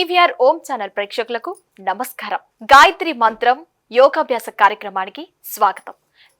CVR ఓం channel ప్రేక్షకులకు నమస్కారం. గాయత్రి మంత్రం యోగాభ్యాస కార్యక్రమానికి స్వాగతం.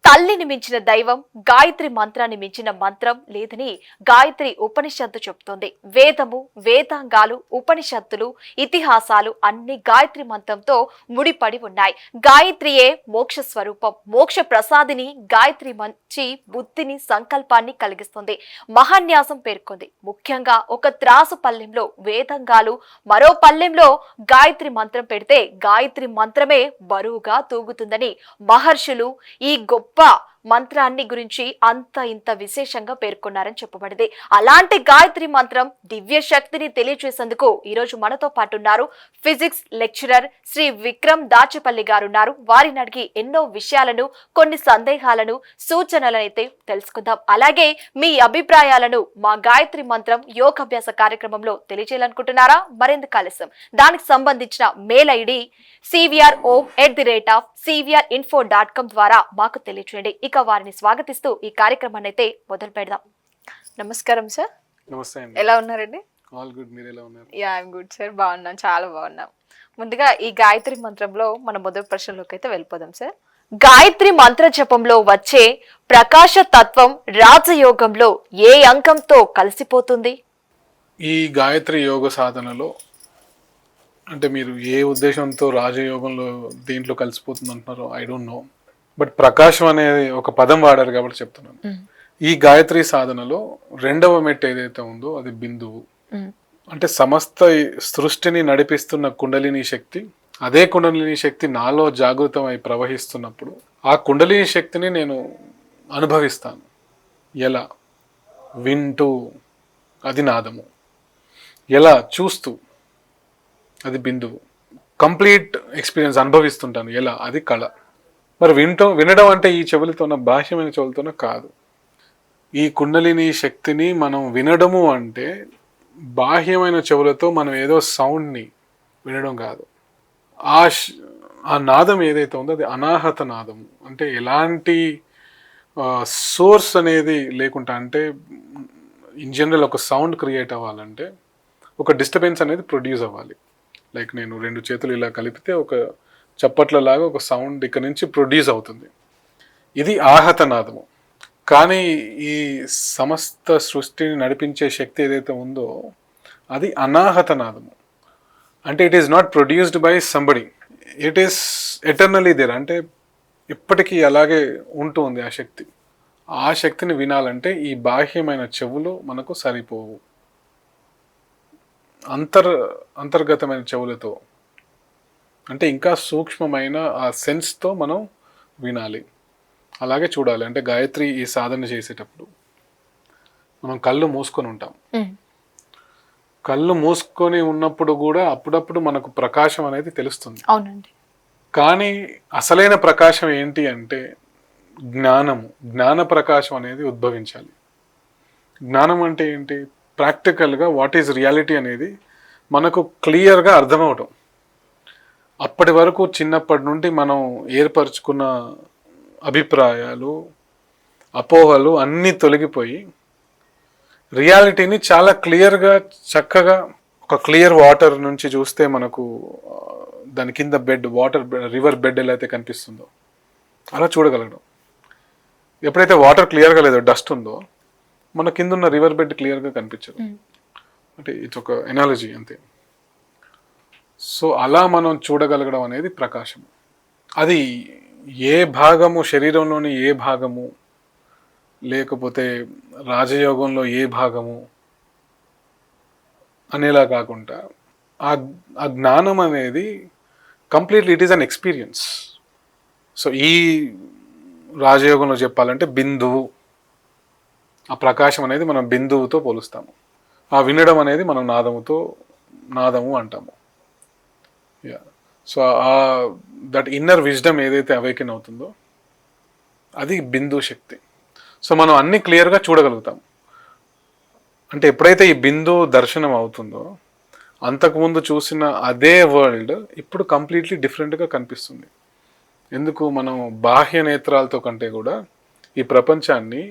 తల్లిని మించిన దైవం గాయత్రి మంత్రాన్ని మించిన మంత్రం లేదని గాయత్రి ఉపనిషత్తు చెబుతోంది వేదము వేదాంగాలు ఉపనిషత్తులు ఇతిహాసాలు అన్ని గాయత్రి మంత్రంతో ముడిపడి ఉన్నాయి. గాయత్రియే మోక్ష స్వరూపం. మోక్ష ప్రసాదిని గాయత్రి మంచి బుద్ధిని సంకల్పాన్ని కలిగిస్తుంది. మహాన్యాసం పేర్కొంది. ముఖ్యంగా ఒక త్రాసు పల్లెంలో వేదంగాలు మరో పల్లెంలో గాయత్రి మంత్రం పెడితే గాయత్రి మంత్రమే బరువుగా తూగుతుందని మహర్షులు ఈ గొప్ప 오빠 మంత్రాన్ని గురించి అంత ఇంత విశేషంగా పేర్కొన్నారని చెప్పబడింది. అలాంటి గాయత్రి మంత్రం దివ్య శక్తిని తెలియజేసేందుకు ఈరోజు మనతో పాటు ఉన్నారు. ఫిజిక్స్ లెక్చరర్ శ్రీ విక్రమ్ దాచపల్లి గారు ఉన్నారు. వారిని అడిగి ఎన్నో విషయాలను కొన్ని సందేహాలను సూచనలను అయితే తెలుసుకుందాం. అలాగే మీ అభిప్రాయాలను మా గాయత్రి మంత్రం యోగాభ్యాస కార్యక్రమంలో తెలియజేయాలనుకుంటున్నారా? మరింత ఆలస్యం దానికి సంబంధించిన mail ID CVR Om at the rate of CVR info dot com ద్వారా మాకు తెలియచేయండి. ఇక వారిని స్వాగతిస్తూ ఈ కార్యక్రమాన్ని అయితే మొదలు పెడదాం. నమస్కారం సార్ నమస్తే ఎలా ఉన్నారండి? ఆల్ గుడ్ మీరు ఎలా ఉన్నారు? యా ఐమ్ గుడ్ సార్ బాగున్నాం. చాలా బాగున్నాం. ముందుగా ఈ గాయత్రి మంత్రంలో మన మొదటి ప్రశ్నలోకి అయితే వెళ్ళిపోదాం సార్ గాయత్రి మంత్ర జపంలో వచ్చే ప్రకాశ తత్వం రాజయోగంలో ఏ అంకంతో కలిసిపోతుంది? ఈ గాయత్రి యోగ సాధనలో అంటే మీరు ఏ ఉద్దేశంతో రాజయోగంలో దేంట్లో కలిసిపోతుంది అంటున్నారో ఐ డోంట్ నో బట్ ప్రకాశం అనేది ఒక పదం వాడారు కాబట్టి చెప్తున్నాను. ఈ గాయత్రి సాధనలో రెండవ మెట్టు ఏదైతే ఉందో అది బిందువు. అంటే సమస్త సృష్టిని నడిపిస్తున్న కుండలిని శక్తి అదే కుండలిని శక్తి నాలో జాగృతమై ప్రవహిస్తున్నప్పుడు ఆ కుండలిని శక్తిని నేను అనుభవిస్తాను. ఎలా? వింటూ. అది నాదము. ఎలా? చూస్తూ. అది బిందువు. కంప్లీట్ ఎక్స్పీరియన్స్ అనుభవిస్తుంటాను. ఎలా? అది కళ. మరి వినటం వినడం అంటే ఈ చెవులతోన బాహ్యమైన చెవులతోన కాదు. ఈ కుండలిని శక్తిని మనం వినడము అంటే బాహ్యమైన చెవులతో మనం ఏదో సౌండ్ని వినడం కాదు. ఆ ఆ నాదం ఏదైతే ఉందో అది అనాహత నాదము. అంటే ఎలాంటి సోర్స్ అనేది లేకుండా అంటే ఇన్ జనరల్ ఒక సౌండ్ క్రియేట్ అవ్వాలంటే ఒక డిస్టర్బెన్స్ అనేది ప్రొడ్యూస్ అవ్వాలి. లైక్ నేను రెండు చేతులు ఇలా కలిపితే ఒక చప్పట్లలాగా ఒక సౌండ్ ఇక్కడ నుంచి ప్రొడ్యూస్ అవుతుంది. ఇది ఆహత నాదము. కానీ ఈ సమస్త సృష్టిని నడిపించే శక్తి ఏదైతే ఉందో అది అనాహత నాదము. అంటే it is not produced by somebody it is eternally there అంటే ఇప్పటికీ అలాగే ఉంటుంది ఆ శక్తి. ఆ శక్తిని వినాలంటే ఈ బాహ్యమైన చెవులు మనకు సరిపోవు. అంతర్ అంతర్గతమైన చెవులతో అంటే ఇంకా సూక్ష్మమైన ఆ సెన్స్తో మనం వినాలి. అలాగే చూడాలి. అంటే గాయత్రి ఈ సాధన చేసేటప్పుడు మనం కళ్ళు మూసుకొని ఉంటాం. కళ్ళు మూసుకొని ఉన్నప్పుడు కూడా అప్పుడప్పుడు మనకు ప్రకాశం అనేది తెలుస్తుంది. అవునండి. కానీ అసలైన ప్రకాశం ఏంటి అంటే జ్ఞానము. జ్ఞాన ప్రకాశం అనేది ఉద్భవించాలి. జ్ఞానం అంటే ఏంటి? ప్రాక్టికల్గా వాట్ ఈజ్ రియాలిటీ అనేది మనకు క్లియర్గా అర్థమవటం. అప్పటి వరకు చిన్నప్పటి నుండి మనం ఏర్పరచుకున్న అభిప్రాయాలు అపోహలు అన్నీ తొలగిపోయి రియాలిటీని చాలా క్లియర్గా చక్కగా ఒక క్లియర్ వాటర్ నుంచి చూస్తే మనకు దాని కింద బెడ్ వాటర్ రివర్ బెడ్ ఎలా అయితే కనిపిస్తుందో అలా చూడగలగడం ఎప్పుడైతే వాటర్ క్లియర్గా లేదో డస్ట్ ఉందో మన కింద ఉన్న రివర్ బెడ్ క్లియర్గా కనిపించదు. అంటే ఇట్స్ ఒక ఎనాలజీ అంతే. సో అలా మనం చూడగలగడం అనేది ప్రకాశం అది ఏ భాగము శరీరంలోని ఏ భాగము లేకపోతే రాజయోగంలో ఏ భాగము అనేలా కాకుండా ఆ ఆ జ్ఞానం అనేది completely it is an experience. So ఈ రాజయోగంలో చెప్పాలంటే బిందువు ఆ ప్రకాశం అనేది మనం బిందువుతో పోలుస్తాము. ఆ వినడం అనేది మనం నాదముతో నాదము అంటాము. యా సో ఆ దట్ ఇన్నర్ విజ్డమ్ ఏదైతే అవేకెన్ అవుతుందో అది బిందు శక్తి. సో మనం అన్ని క్లియర్గా చూడగలుగుతాం. అంటే ఎప్పుడైతే ఈ బిందు దర్శనం అవుతుందో అంతకుముందు చూసిన అదే వరల్డ్ ఇప్పుడు కంప్లీట్లీ డిఫరెంట్గా కనిపిస్తుంది. ఎందుకు? మనం బాహ్య నేత్రాలతో కంటే కూడా ఈ ప్రపంచాన్ని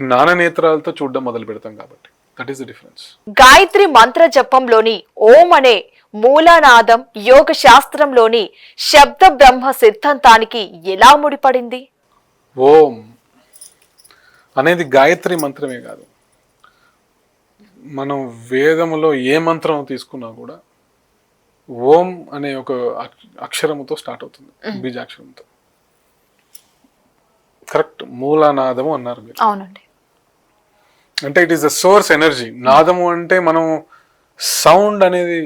జ్ఞాన నేత్రాలతో చూడడం మొదలు పెడతాం కాబట్టి. That is the difference Gayatri మంత్ర జపంలోని ఓం అనే మూలనాదం యోగ శాస్త్రంలోని శబ్ద బ్రహ్మ సిద్ధాంతానికి ఎలా ముడిపడింది? ఓం అనేది గాయత్రి మంత్రమే కాదు. మనం వేదములో ఏ మంత్రం తీసుకున్నా కూడా ఓం అనే ఒక అక్ష- అక్షరముతో స్టార్ట్ అవుతుంది. బీజాక్షరంతో కరెక్ట్ మూలనాదము అన్నారు మీరు. అవునండి. అంటే it is the source energy నాదము అంటే మనం సౌండ్ అనేది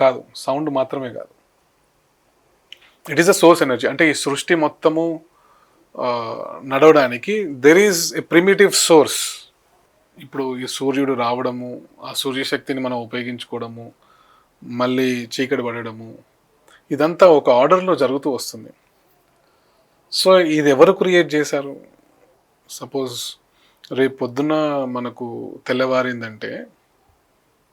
కాదు. సౌండ్ మాత్రమే కాదు. It is the source energy అంటే ఈ సృష్టి మొత్తము నడవడానికి there is a primitive source ఇప్పుడు ఈ సూర్యుడు రావడము ఆ సూర్యశక్తిని మనం ఉపయోగించుకోవడము మళ్ళీ చీకటి పడడము ఇదంతా ఒక ఆర్డర్లో జరుగుతూ వస్తుంది. సో ఇది ఎవరు క్రియేట్ చేశారు? సపోజ్ రేపు పొద్దున మనకు తెల్లవారిందంటే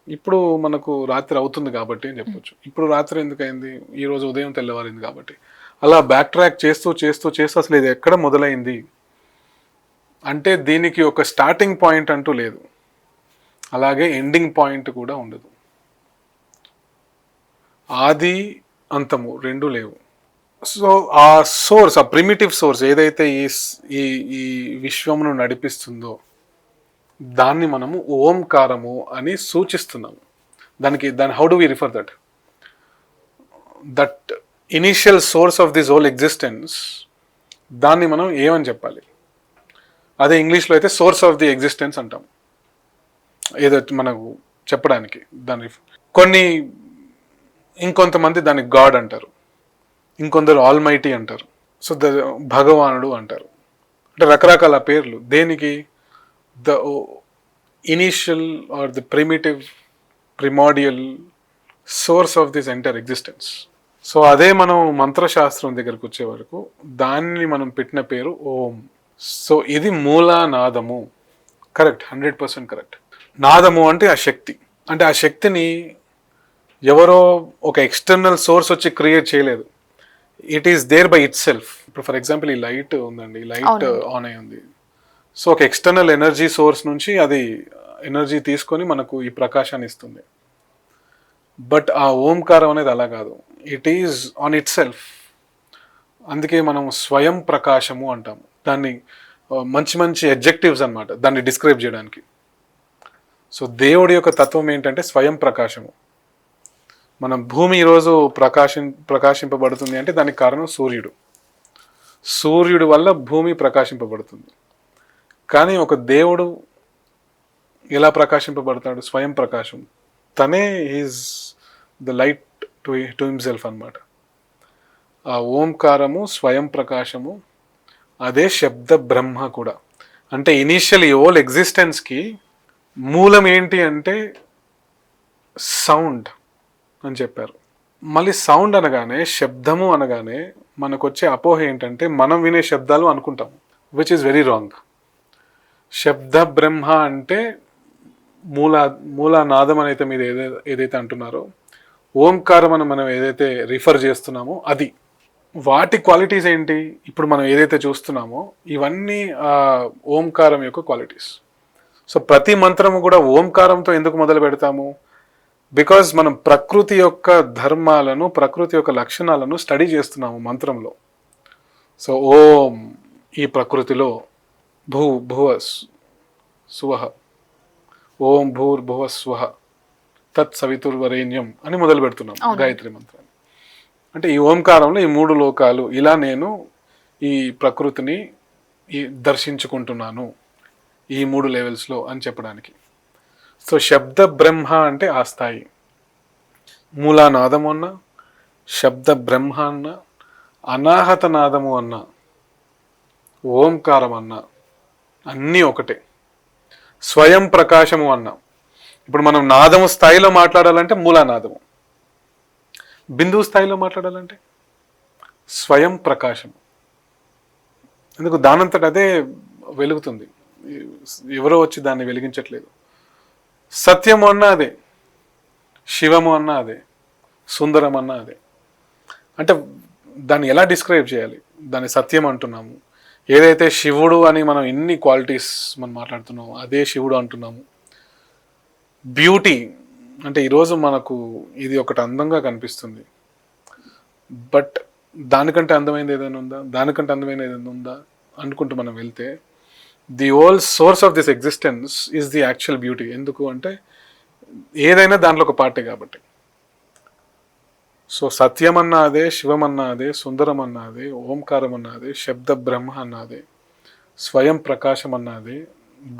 ఇప్పుడు మనకు రాత్రి అవుతుంది కాబట్టి అని చెప్పొచ్చు. ఇప్పుడు రాత్రి ఎందుకైంది? ఈ రోజు ఉదయం తెల్లవారింది కాబట్టి. అలా బ్యాక్ ట్రాక్ చేస్తూ చేస్తూ చేస్తూ అసలు ఇది ఎక్కడ మొదలైంది? అంటే దీనికి ఒక స్టార్టింగ్ పాయింట్ అంటూ లేదు. అలాగే ఎండింగ్ పాయింట్ కూడా ఉండదు. ఆది అంతము రెండు లేవు. సో ఆ సోర్స్ ఆ ప్రిమిటివ్ సోర్స్ ఏదైతే ఈ ఈ ఈ విశ్వమును నడిపిస్తుందో దాన్ని మనము ఓంకారము అని సూచిస్తున్నాము. దానికి దాని how do we refer that that initial source of this whole existence దాన్ని మనం ఏమని చెప్పాలి? అదే ఇంగ్లీష్లో అయితే సోర్స్ ఆఫ్ ది ఎగ్జిస్టెన్స్ అంటాం. ఏదో మనకు చెప్పడానికి దాని కొన్ని ఇంకొంతమంది దాన్ని గాడ్ అంటారు. ఇంకొందరు ఆల్మైటీ అంటారు. సో ద భగవానుడు అంటారు. అంటే రకరకాల పేర్లు. దేనికి? The initial or the primitive primordial source of this entire existence. So అదే మనం మంత్రశాస్త్రం దగ్గరకు వచ్చే వరకు దాన్ని మనం పెట్టిన పేరు ఓం. సో ఇది మూలానాదము. కరెక్ట్. Hundred percent correct. నాదము అంటే ఆ శక్తి. అంటే ఆ శక్తిని ఎవరో ఒక ఎక్స్టర్నల్ సోర్స్ వచ్చి క్రియేట్ చేయలేదు. It is there by itself ఇప్పుడు ఫర్ ఎగ్జాంపుల్ ఈ లైట్ ఉందండి. లైట్ ఆన్ అయి ఉంది. సో ఒక ఎక్స్టర్నల్ ఎనర్జీ సోర్స్ నుంచి అది ఎనర్జీ తీసుకొని మనకు ఈ ప్రకాశాన్ని ఇస్తుంది. బట్ ఆ ఓంకారం అనేది అలా కాదు. It is on itself అందుకే మనం స్వయం ప్రకాశము అంటాము. దాన్ని ఆ, మంచి మంచి ఎడ్జెక్టివ్స్ అన్నమాట. దాన్ని డిస్క్రైబ్ చేయడానికి. సో దేవుడి యొక్క తత్వం ఏంటంటే స్వయం ప్రకాశము. మన భూమి ఈరోజు ప్రకాశం ప్రకాశింపబడుతుంది అంటే దానికి కారణం సూర్యుడు. సూర్యుడు వల్ల భూమి ప్రకాశింపబడుతుంది. కానీ ఒక దేవుడు ఎలా ప్రకాశింపబడతాడు? స్వయం ప్రకాశం. తనే is the light to to himself అన్నమాట. ఆ ఓంకారము స్వయం ప్రకాశము అదే శబ్ద బ్రహ్మ కూడా. అంటే ఇనీషియల్ ఈ ఓల్ ఎగ్జిస్టెన్స్కి మూలం ఏంటి అంటే సౌండ్ అని చెప్పారు. మళ్ళీ సౌండ్ అనగానే శబ్దము అనగానే మనకు వచ్చే అపోహ ఏంటంటే మనం వినే శబ్దాలు అనుకుంటాం విచ్ ఈస్ వెరీ రాంగ్ శబ్ద బ్రహ్మ అంటే మూల మూలానాదం అని మీరు ఏదైతే ఏదైతే అంటున్నారో ఓంకారం అని మనం ఏదైతే రిఫర్ చేస్తున్నామో అది. వాటి క్వాలిటీస్ ఏంటి? ఇప్పుడు మనం ఏదైతే చూస్తున్నామో ఇవన్నీ ఓంకారం యొక్క క్వాలిటీస్ సో ప్రతి మంత్రము కూడా ఓంకారంతో ఎందుకు మొదలు పెడతాము? బికాజ్ మనం ప్రకృతి యొక్క ధర్మాలను ప్రకృతి యొక్క లక్షణాలను స్టడీ చేస్తున్నాము మంత్రంలో. సో ఓం ఈ ప్రకృతిలో భూ భువ సువహ. ఓం భూర్ భువ స్వహ. తత్ సవితుర్వరేణ్యం అని మొదలు పెడుతున్నాం గాయత్రి మంత్రాన్ని అంటే ఈ ఓంకారంలో ఈ మూడు లోకాలు ఇలా నేను ఈ ప్రకృతిని ఈ దర్శించుకుంటున్నాను ఈ మూడు లెవెల్స్లో అని చెప్పడానికి. సో శబ్ద బ్రహ్మ అంటే ఆ స్థాయి. మూలానాదము అన్న శబ్ద బ్రహ్మ అన్న అనాహత నాదము అన్న ఓంకారం అన్న అన్నీ ఒకటే. స్వయం ప్రకాశము అన్న. ఇప్పుడు మనం నాదము స్థాయిలో మాట్లాడాలంటే మూలానాదము. బిందువు స్థాయిలో మాట్లాడాలంటే స్వయం ప్రకాశం ఎందుకు దానంతట అదే వెలుగుతుంది. ఎవరో వచ్చి దాన్ని వెలిగించట్లేదు. సత్యము అన్నా అదే. శివము అన్నా అదే. సుందరం అన్నా అదే. అంటే దాన్ని ఎలా డిస్క్రైబ్ చేయాలి? దాన్ని సత్యం అంటున్నాము. ఏదైతే శివుడు అని మనం ఎన్ని క్వాలిటీస్ మనం మాట్లాడుతున్నామో అదే శివుడు అంటున్నాము. బ్యూటీ అంటే ఈరోజు మనకు ఇది ఒకటి అందంగా కనిపిస్తుంది. బట్ దానికంటే అందమైనది ఏదైనా ఉందా? దానికంటే అందమైన ఏదైనా ఉందా? అనుకుంటూ మనం వెళ్తే the whole source of this existence is the actual beauty ఎందుకు అంటే ఏదైనా దాంట్లో ఒక పార్టీ కాబట్టి. సో సత్యం అన్న అదే శివం అన్న అదే సుందరం అన్న అదే ఓంకారం అన్న అదే శబ్ద బ్రహ్మ అన్న అదే స్వయం ప్రకాశం అన్నది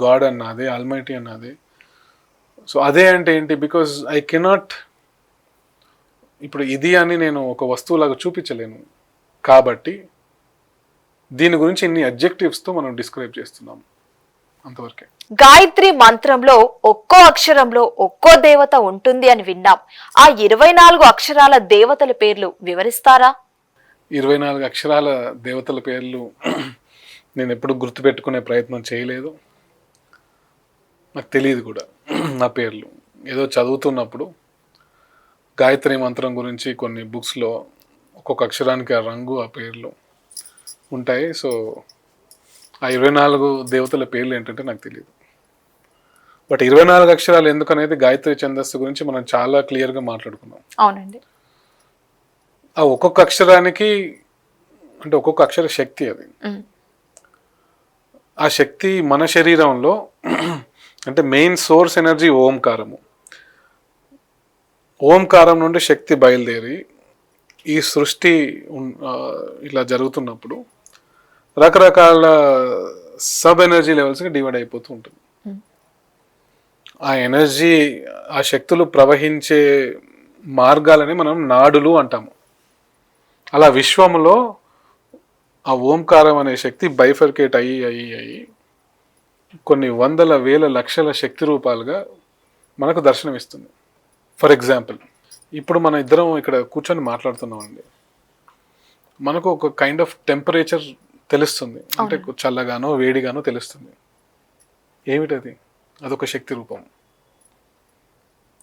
గాడ్ అన్నది ఆల్మైటీ అదే సో అదే అంటే ఏంటి? బికాజ్ ఐ కెనాట్ ఇప్పుడు ఇది అని నేను ఒక వస్తువులాగా చూపించలేను. కాబట్టి దీని గురించి ఇన్ని అబ్జెక్టివ్స్తో మనం డిస్క్రైబ్ చేస్తున్నాం అంతవరకే. గాయత్రి మంత్రంలో ఒక్కో అక్షరంలో ఒక్కో దేవత ఉంటుంది అని విన్నాం. ఆ ఇరవై నాలుగు అక్షరాల దేవతల పేర్లు వివరిస్తారా? ఇరవై నాలుగు అక్షరాల దేవతల పేర్లు నేను ఎప్పుడు గుర్తుపెట్టుకునే ప్రయత్నం చేయలేదు. నాకు తెలియదు కూడా నా పేర్లు. ఏదో చదువుతున్నప్పుడు గాయత్రి మంత్రం గురించి కొన్ని బుక్స్లో ఒక్కొక్క అక్షరానికి ఆ రంగు ఆ పేర్లు ఉంటాయి. సో ఆ ఇరవై నాలుగు దేవతల పేర్లు ఏంటంటే నాకు తెలియదు బట్ ఇరవై నాలుగు అక్షరాలు ఎందుకు అనేది గాయత్రి ఛందస్సు గురించి మనం చాలా క్లియర్గా మాట్లాడుకున్నాం. అవునండి. ఆ ఒక్కొక్క అక్షరానికి అంటే ఒక్కొక్క అక్షర శక్తి అది. ఆ శక్తి మన శరీరంలో అంటే మెయిన్ సోర్స్ ఎనర్జీ ఓంకారము. ఓంకారం నుండి శక్తి బయలుదేరి ఈ సృష్టి ఇలా జరుగుతున్నప్పుడు రకరకాల సబ్ ఎనర్జీ లెవెల్స్కి డివైడ్ అయిపోతూ ఉంటుంది. Hmm. ఆ ఎనర్జీ ఆ శక్తులు ప్రవహించే మార్గాలని మనం నాడులు అంటాము. అలా విశ్వంలో ఆ ఓంకారం అనే శక్తి బైఫర్కేట్ అయ్యి అయ్యి అయ్యి కొన్ని వందల వేల లక్షల శక్తి రూపాలుగా మనకు దర్శనమిస్తుంది. ఫర్ ఎగ్జాంపుల్ ఇప్పుడు మన ఇద్దరం ఇక్కడ కూర్చొని మాట్లాడుతున్నామండి. మనకు ఒక కైండ్ ఆఫ్ టెంపరేచర్ తెలుస్తుంది. అంటే చల్లగానో వేడిగానో తెలుస్తుంది. ఏమిటది? అదొక శక్తి రూపం.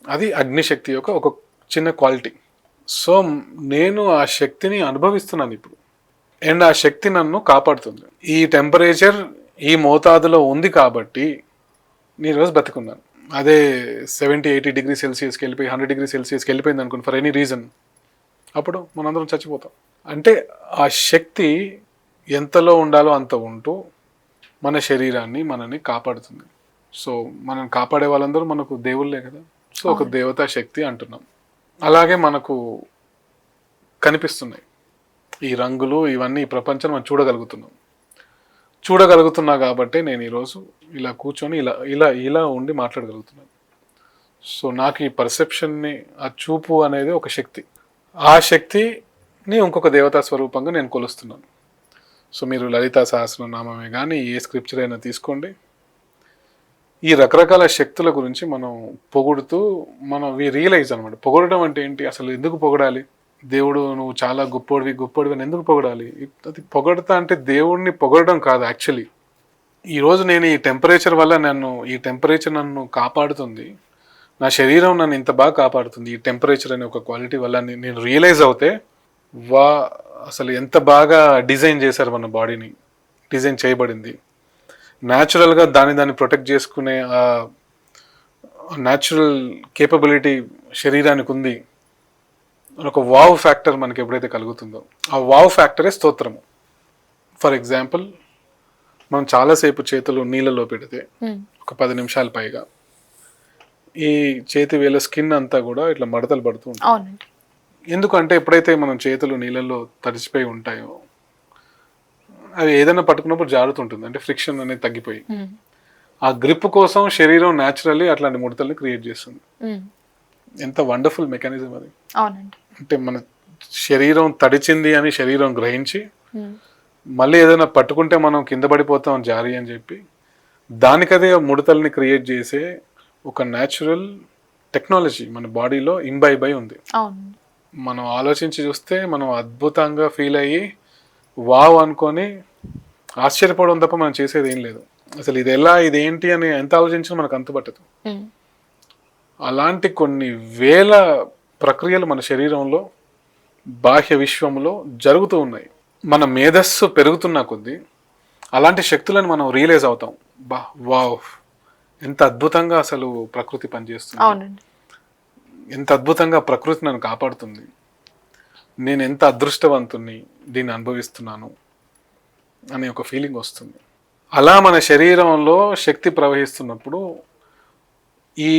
అది అగ్నిశక్తి యొక్క ఒక చిన్న క్వాలిటీ. సో నేను ఆ శక్తిని అనుభవిస్తున్నాను ఇప్పుడు. అండ్ ఆ శక్తి నన్ను కాపాడుతుంది. ఈ టెంపరేచర్ ఈ మోతాదులో ఉంది కాబట్టి నేను రోజు బతుకున్నాను అదే సెవెంటీ ఎయిటీ డిగ్రీ సెల్సియస్కి వెళ్ళిపోయి హండ్రెడ్ డిగ్రీ సెల్సియస్కి వెళ్ళిపోయింది అనుకోండి ఫర్ ఎనీ రీజన్ అప్పుడు మనందరం చచ్చిపోతాం. అంటే ఆ శక్తి ఎంతలో ఉండాలో అంత ఉంటూ మన శరీరాన్ని మనని కాపాడుతుంది. సో మనం కాపాడే వాళ్ళందరూ మనకు దేవుళ్ళే కదా. సో ఒక దేవతా శక్తి అంటున్నాం. అలాగే మనకు కనిపిస్తున్నాయి. ఈ రంగులు ఇవన్నీ ఈ ప్రపంచం మనం చూడగలుగుతున్నాం. చూడగలుగుతున్నా కాబట్టి నేను ఈరోజు ఇలా కూర్చొని ఇలా ఇలా ఇలా ఉండి మాట్లాడగలుగుతున్నాను. సో నాకు ఈ పర్సెప్షన్ని ఆ చూపు అనేది ఒక శక్తి. ఆ శక్తిని ఇంకొక దేవతా స్వరూపంగా నేను కొలుస్తున్నాను. సో మీరు లలితా సహస్రనామమే కానీ ఏ స్క్రిప్చర్ అయినా తీసుకోండి. ఈ రకరకాల శక్తుల గురించి మనం పొగుడుతూ మనం వి రియలైజ్ అనమాట పొగడడం అంటే ఏంటి? అసలు ఎందుకు పొగడాలి? దేవుడు నువ్వు చాలా గొప్పోడివి గొప్పోడివి అని ఎందుకు పొగడాలి? అది పొగడతా అంటే దేవుడిని పొగడడం కాదు యాక్చువల్లీ. ఈరోజు నేను ఈ టెంపరేచర్ వల్ల నన్ను ఈ టెంపరేచర్ నన్ను కాపాడుతుంది. నా శరీరం నన్ను ఇంత బాగా కాపాడుతుంది. ఈ టెంపరేచర్ అనే ఒక క్వాలిటీ వల్ల నేను రియలైజ్ అవుతే వా అసలు ఎంత బాగా డిజైన్ చేశారు మన బాడీని డిజైన్ చేయబడింది. న్యాచురల్గా దాన్ని దాన్ని ప్రొటెక్ట్ చేసుకునే ఆ న్యాచురల్ కేపబిలిటీ శరీరానికి ఉంది ఒక వావ్ ఫ్యాక్టర్ మనకి ఎప్పుడైతే కలుగుతుందో ఆ వావ్ ఫ్యాక్టరే స్తోత్రము. ఫర్ ఎగ్జాంపుల్ మనం చాలాసేపు చేతులు నీళ్ళలో పెడితే ఉమ్, ఒక పది నిమిషాల పైగా ఈ చేతి వేల స్కిన్ అంతా కూడా ఇట్లా మడతలు పడుతూ ఉంటుంది. ఎందుకంటే ఎప్పుడైతే మనం చేతులు నీళ్ళల్లో తడిచిపోయి ఉంటాయో అవి ఏదైనా పట్టుకున్నప్పుడు జారుతుంటుంది. అంటే ఫ్రిక్షన్ అనేది తగ్గిపోయి. ఆ గ్రిప్ కోసం శరీరం న్యాచురల్లీ అట్లాంటి ముడతల్ని క్రియేట్ చేస్తుంది. ఎంత వండర్ఫుల్ మెకానిజం అది. అంటే మన శరీరం తడిచింది అని శరీరం గ్రహించి మళ్ళీ ఏదైనా పట్టుకుంటే మనం కింద పడిపోతాం జారి అని చెప్పి దానికదే ముడతల్ని క్రియేట్ చేసే ఒక న్యాచురల్ టెక్నాలజీ మన బాడీలో ఇంబైబ్ ఉంది. మనం ఆలోచించి చూస్తే మనం అద్భుతంగా ఫీల్ అయ్యి వావ్ అనుకొని ఆశ్చర్యపోవడం తప్ప మనం చేసేది ఏం లేదు. అసలు ఇది ఎలా ఇది ఏంటి అని ఎంత ఆలోచించినా మనకు అంతుపట్టదు ఉమ్, అలాంటి కొన్ని వేల ప్రక్రియలు మన శరీరంలో బాహ్య విశ్వంలో జరుగుతూ ఉన్నాయి. మన మేధస్సు పెరుగుతున్న కొద్దీ అలాంటి శక్తులను మనం రియలైజ్ అవుతాం. బా వావ్ ఎంత అద్భుతంగా అసలు ప్రకృతి పనిచేస్తుంది. అవునండి. ఎంత అద్భుతంగా ప్రకృతి నన్ను కాపాడుతుంది. నేను ఎంత అదృష్టవంతుణ్ణి దీన్ని అనుభవిస్తున్నాను అనే ఒక ఫీలింగ్ వస్తుంది. అలా మన శరీరంలో శక్తి ప్రవహిస్తున్నప్పుడు ఈ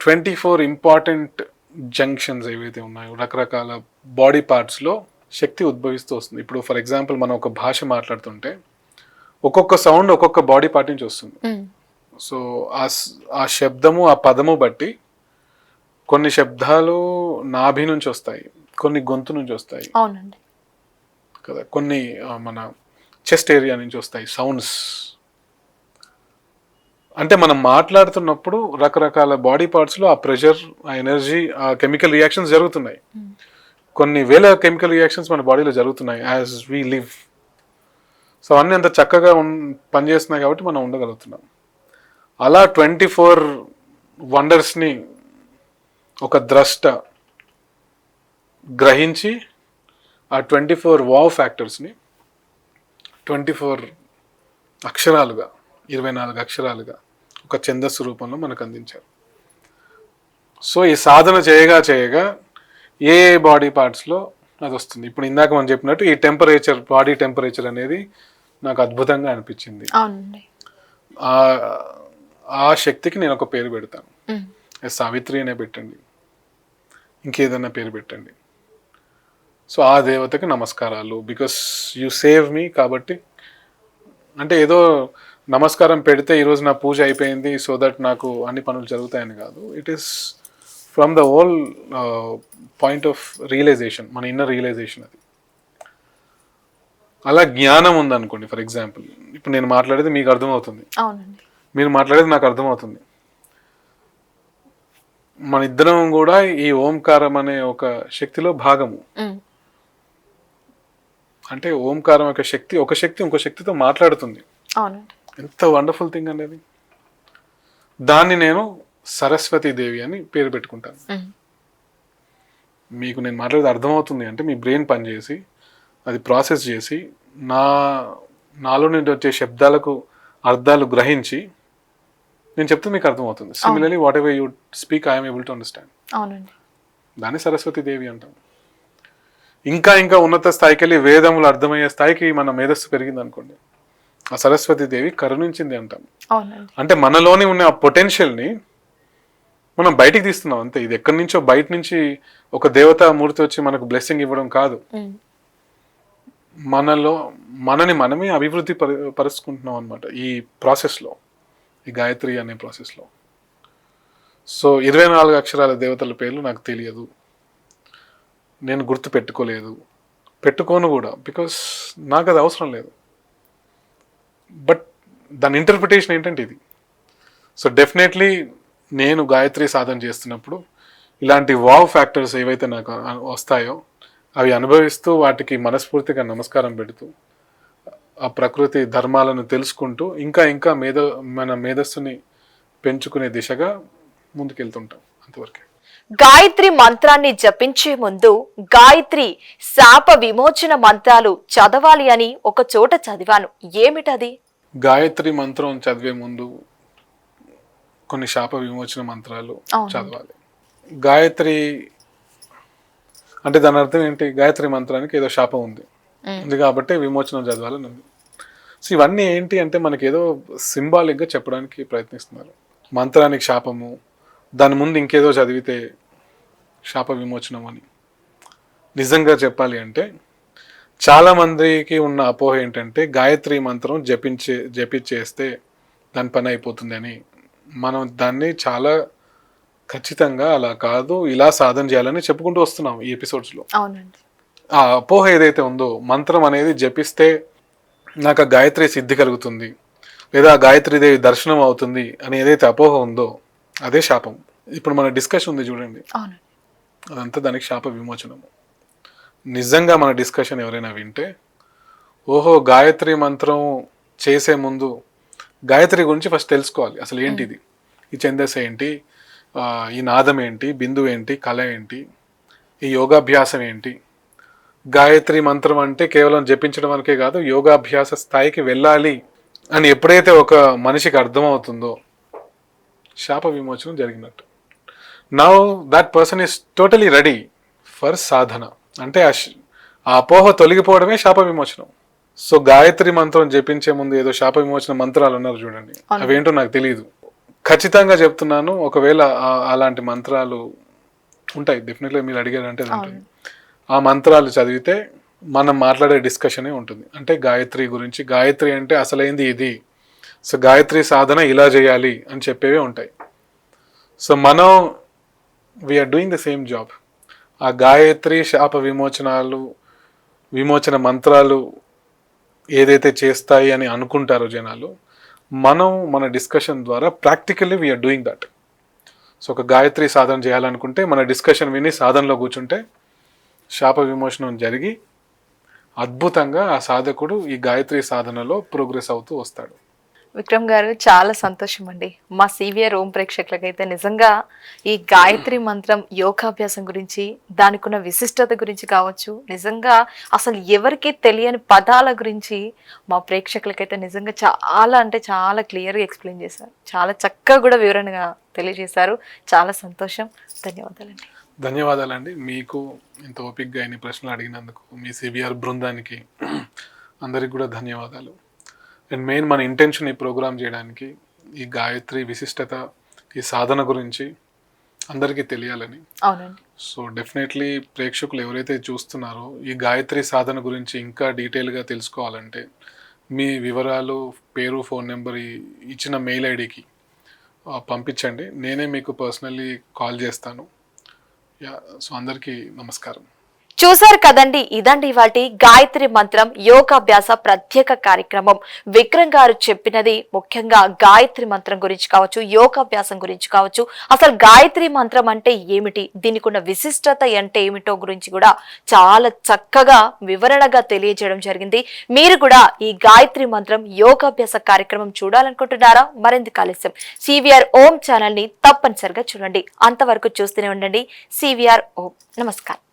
ట్వంటీ ఫోర్ ఇంపార్టెంట్ జంక్షన్స్ ఏవైతే ఉన్నాయో రకరకాల బాడీ పార్ట్స్లో శక్తి ఉద్భవిస్తూ వస్తుంది. ఇప్పుడు ఫర్ ఎగ్జాంపుల్ మనం ఒక భాష మాట్లాడుతుంటే ఒక్కొక్క సౌండ్ ఒక్కొక్క బాడీ పార్ట్ నుంచి వస్తుంది. ఉమ్, సో ఆ స్- ఆ శబ్దము ఆ పదము బట్టి కొన్ని శబ్దాలు నాభి నుంచి వస్తాయి కొన్ని గొంతు నుంచి వస్తాయి. అవునండి. కదా కొన్ని మన చెస్ట్ ఏరియా నుంచి వస్తాయి సౌండ్స్. అంటే మనం మాట్లాడుతున్నప్పుడు రకరకాల బాడీ పార్ట్స్లో ఆ ప్రెషర్ ఆ ఎనర్జీ ఆ కెమికల్ రియాక్షన్స్ జరుగుతున్నాయి. కొన్ని వేల కెమికల్ రియాక్షన్స్ మన బాడీలో జరుగుతున్నాయి యాజ్ వీ లివ్. సో అన్నీ అంత చక్కగా ఉన్ పనిచేస్తున్నాయి కాబట్టి మనం ఉండగలుగుతున్నాం. అలా ట్వంటీ ఫోర్ వండర్స్ని ఒక ద్రష్ట గ్రహించి ఆ ట్వంటీ ఫోర్ వావ్ ఫ్యాక్టర్స్ని ట్వంటీ ఫోర్ అక్షరాలుగా ఇరవై నాలుగు అక్షరాలుగా ఒక ఛందస్సు రూపంలో మనకు అందించారు. సో ఈ సాధన చేయగా చేయగా ఏ బాడీ పార్ట్స్లో అది వస్తుంది. ఇప్పుడు ఇందాక మనం చెప్పినట్టు ఈ టెంపరేచర్ బాడీ టెంపరేచర్ అనేది నాకు అద్భుతంగా అనిపించింది. ఆ ఆ శక్తికి నేను ఒక పేరు పెడతాను. సావిత్రి అనే పెట్టండి. ఇంకేదన్నా పేరు పెట్టండి. సో ఆ దేవతకి నమస్కారాలు. బికాస్ యు సేవ్ మీ కాబట్టి అంటే ఏదో నమస్కారం పెడితే ఈరోజు నా పూజ అయిపోయింది సో దట్ నాకు అన్ని పనులు జరుగుతాయని కాదు. It is from the whole point of realization మన ఇన్నర్ రియలైజేషన్ అది. అలా జ్ఞానం ఉందనుకోండి ఫర్ ఎగ్జాంపుల్ ఇప్పుడు నేను మాట్లాడేది మీకు అర్థమవుతుంది. మీరు మాట్లాడేది నాకు అర్థమవుతుంది. మన ఇద్దరం కూడా ఈ ఓంకారం అనే ఒక శక్తిలో భాగము. అంటే ఓంకారం యొక్క శక్తి ఒక శక్తి ఇంకో శక్తితో మాట్లాడుతుంది. ఎంత వండర్ఫుల్ థింగ్ అనేది దాన్ని నేను సరస్వతి దేవి అని పేరు పెట్టుకుంటాను. మీకు నేను మాట్లాడేది అర్థమవుతుంది అంటే మీ బ్రెయిన్ పనిచేసి అది ప్రాసెస్ చేసి నా నాలో నుండి వచ్చే శబ్దాలకు అర్థాలు గ్రహించి నేను చెప్తే మీకు అర్థమవుతుంది. Similarly whatever you speak I'm able to understand అవునండి. దాన్ని సరస్వతి దేవి అంటాం. ఇంకా ఇంకా ఉన్నత స్థాయికి వెళ్ళి వేదములు అర్థమయ్యే స్థాయికి మన మేధస్సు పెరిగింది అనుకోండి ఆ సరస్వతి దేవి కరుణించింది అంటాం. అంటే మనలోని ఉన్న ఆ పొటెన్షియల్ని మనం బయటికి తీస్తున్నాం అంతే. ఇది ఎక్కడి నుంచో బయట నుంచి ఒక దేవతా మూర్తి వచ్చి మనకు బ్లెస్సింగ్ ఇవ్వడం కాదు. మనలో మనని మనమే అభివృద్ధి పరి పరుచుకుంటున్నాం అనమాట ఈ ప్రాసెస్లో ఈ గాయత్రి అనే ప్రాసెస్లో. సో ఇరవై నాలుగు అక్షరాల దేవతల పేర్లు నాకు తెలియదు. నేను గుర్తు పెట్టుకోలేదు. పెట్టుకోను కూడా బికాస్ నాకు అది అవసరం లేదు. బట్ దాని ఇంటర్ప్రిటేషన్ ఏంటంటే ఇది. సో డెఫినెట్లీ నేను గాయత్రి సాధన చేస్తున్నప్పుడు ఇలాంటి వావ్ ఫ్యాక్టర్స్ ఏవైతే నాకు వస్తాయో అవి అనుభవిస్తూ వాటికి మనస్ఫూర్తిగా నమస్కారం పెడుతూ ఆ ప్రకృతి ధర్మాలను తెలుసుకుంటూ ఇంకా ఇంకా మేధ మన మేధస్సుని పెంచుకునే దిశగా ముందుకెళ్తుంటాం అంతవరకే. గాయత్రి మంత్రాన్ని జపించే ముందు గాయత్రి శాప విమోచన మంత్రాలు చదవాలి అని ఒక చోట చదివాను. ఏమిటది? గాయత్రి మంత్రం చదివే ముందు కొన్ని శాప విమోచన మంత్రాలు. చదవాలి. గాయత్రి అంటే దాని అర్థం ఏంటి? గాయత్రి మంత్రానికి ఏదో శాపం ఉంది. ఉంది కాబట్టి విమోచనం చదవాలని ఉంది. సో ఇవన్నీ ఏంటి అంటే మనకి ఏదో సింబాలిక్గా చెప్పడానికి ప్రయత్నిస్తున్నారు. మంత్రానికి శాపము దాని ముందు ఇంకేదో చదివితే శాప విమోచనం అని. నిజంగా చెప్పాలి అంటే చాలా మందికి ఉన్న అపోహ ఏంటంటే గాయత్రి మంత్రం జపించే జపించేస్తే దాని పని అయిపోతుంది అని. మనం దాన్ని చాలా ఖచ్చితంగా అలా కాదు ఇలా సాధన చేయాలని చెప్పుకుంటూ వస్తున్నాం ఈ ఎపిసోడ్స్లో అవునండి. ఆ అపోహ ఏదైతే ఉందో మంత్రం అనేది జపిస్తే నాకు ఆ గాయత్రి సిద్ధి కలుగుతుంది. లేదా ఆ గాయత్రీదేవి దర్శనం అవుతుంది అని ఏదైతే అపోహ ఉందో అదే శాపం. ఇప్పుడు మన డిస్కషన్ ఉంది చూడండి. అదంతా దానికి శాప విమోచనము. నిజంగా మన డిస్కషన్ ఎవరైనా వింటే ఓహో గాయత్రి మంత్రం చేసే ముందు గాయత్రి గురించి ఫస్ట్ తెలుసుకోవాలి. అసలు ఏంటిది ఈ ఛందస్ ఏంటి? ఈ నాదం ఏంటి? బిందు ఏంటి? కళ ఏంటి? ఈ యోగాభ్యాసం ఏంటి? గాయత్రి మంత్రం అంటే కేవలం జపించడం వరకే కాదు యోగాభ్యాస స్థాయికి వెళ్ళాలి అని ఎప్పుడైతే ఒక మనిషికి అర్థమవుతుందో శాప విమోచనం జరిగినట్టు. Now that person is totally ready for సాధన అంటే ఆ అపోహ తొలగిపోవడమే శాప విమోచనం. సో గాయత్రి మంత్రం జపించే ముందు ఏదో శాప విమోచన మంత్రాలు అన్నారు చూడండి. అవేంటో నాకు తెలియదు ఖచ్చితంగా చెప్తున్నాను ఒకవేళ అలాంటి మంత్రాలు ఉంటాయి డెఫినెట్గా మీరు అడిగారంటే ఉంటుంది. ఆ మంత్రాలు చదివితే మనం మాట్లాడే డిస్కషనే ఉంటుంది. అంటే గాయత్రి గురించి గాయత్రి అంటే అసలైంది ఇది. సో గాయత్రి సాధన ఇలా చేయాలి అని చెప్పేవే ఉంటాయి. సో మనం we are doing the same job ఆ గాయత్రి శాప విమోచనాలు విమోచన మంత్రాలు ఏదైతే చేస్తాయి అని అనుకుంటారో జనాలు మనం మన డిస్కషన్ ద్వారా practically we are doing that so ఒక గాయత్రి సాధన చేయాలనుకుంటే మన డిస్కషన్ విని సాధనలో కూర్చుంటే శాప విమోచనం జరిగి అద్భుతంగా ఆ సాధకుడు ఈ గాయత్రి సాధనలో ప్రోగ్రెస్ అవుతూ వస్తాడు. విక్రమ్ గారు చాలా సంతోషం అండి. మా సివిఆర్ ఓం ప్రేక్షకులకైతే నిజంగా ఈ గాయత్రి మంత్రం యోగాభ్యాసం గురించి దానికి ఉన్న విశిష్టత గురించి కావచ్చు నిజంగా అసలు ఎవరికి తెలియని పదాల గురించి మా ప్రేక్షకులకైతే నిజంగా చాలా అంటే చాలా క్లియర్గా ఎక్స్ప్లెయిన్ చేశారు. చాలా చక్కగా కూడా వివరణగా తెలియజేశారు. చాలా సంతోషం. ధన్యవాదాలండి. ధన్యవాదాలండి. మీకు ఇంత ఓపిక్గా ఇన్ని ప్రశ్నలు అడిగినందుకు మీ సిబిఆర్ బృందానికి అందరికి కూడా ధన్యవాదాలు. అండ్ మెయిన్ మన ఇంటెన్షన్ ఈ ప్రోగ్రామ్ చేయడానికి ఈ గాయత్రి విశిష్టత ఈ సాధన గురించి అందరికీ తెలియాలని. సో డెఫినెట్లీ ప్రేక్షకులు ఎవరైతే చూస్తున్నారో ఈ గాయత్రి సాధన గురించి ఇంకా డీటెయిల్గా తెలుసుకోవాలంటే మీ వివరాలు పేరు ఫోన్ నెంబర్ ఇచ్చిన మెయిల్ ఐడికి పంపించండి. నేనే మీకు పర్సనల్లీ కాల్ చేస్తాను. యా సో అందరికీ నమస్కారం చూశారు కదండి ఇదండి వాటి గాయత్రి మంత్రం యోగాభ్యాస ప్రత్యేక కార్యక్రమం. విక్రమ్ గారు చెప్పినది ముఖ్యంగా గాయత్రి మంత్రం గురించి కావచ్చు యోగాభ్యాసం గురించి కావచ్చు. అసలు గాయత్రి మంత్రం అంటే ఏమిటి? దీనికి ఉన్న విశిష్టత అంటే ఏమిటో గురించి కూడా చాలా చక్కగా వివరణగా తెలియజేయడం జరిగింది. మీరు కూడా ఈ గాయత్రి మంత్రం యోగాభ్యాస కార్యక్రమం చూడాలనుకుంటున్నారా? మరింత ఆలస్యం సివిఆర్ ఓం ఛానల్ని తప్పనిసరిగా చూడండి. అంతవరకు చూస్తూనే ఉండండి. సివిఆర్ ఓం. నమస్కారం.